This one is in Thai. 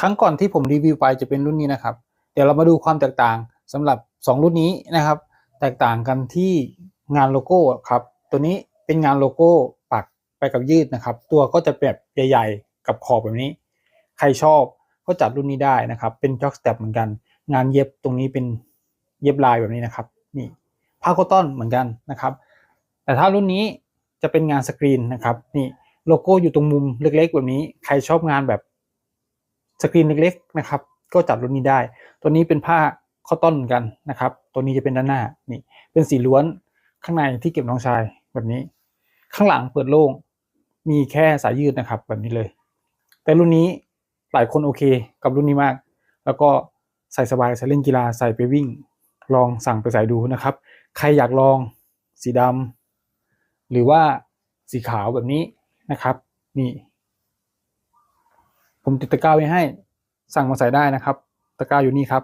ครั้งก่อนที่ผมรีวิวไปจะเป็นรุ่นนี้นะครับ เดี๋ยวเรามาดูความแตกต่างสำหรับ 2 รุ่นนี้นะครับ แตกต่างกันที่งานโลโก้ครับ ตัวนี้เป็นงานโลโก้ปักไปกับยืดนะครับ ตัวก็จะแบบใหญ่ ๆ กับขอบแบบนี้ ใครชอบก็จับรุ่นนี้ได้นะครับ เป็นจ็อกสเต็ปเหมือนกัน งานเย็บตรงนี้เป็นเย็บลายแบบนี้นะครับ นี่ผ้าโคตตอนเหมือนกันนะครับ แต่ถ้ารุ่นนี้จะเป็นงานสกรีนนะครับ นี่โลโก้อยู่ตรงมุมเล็ก ๆ แบบนี้ ใครชอบงานแบบ สกรีนเล็กๆนะครับ ก็จับรุ่นนี้ได้ ตัวนี้เป็นผ้าข้อต้นเหมือนกันนะครับ ตัวนี้จะเป็นด้านหน้านี่เป็นสีล้วนข้างในที่เก็บน้องชายแบบนี้ ข้างหลังเปิดโล่งมีแค่สายยืดนะครับ แบบนี้เลย แต่รุ่นนี้หลายคนโอเคกับรุ่นนี้มาก แล้วก็ใส่สบายใส่เล่นกีฬาใส่ไปวิ่ง ลองสั่งไปใส่ดูนะครับ ใครอยากลองสีดำหรือว่าสีขาวแบบนี้นะครับ นี่ ผมติดตะกร้าไว้ให้ สั่งมาใส่ได้นะครับ ตะกร้าอยู่นี่ครับ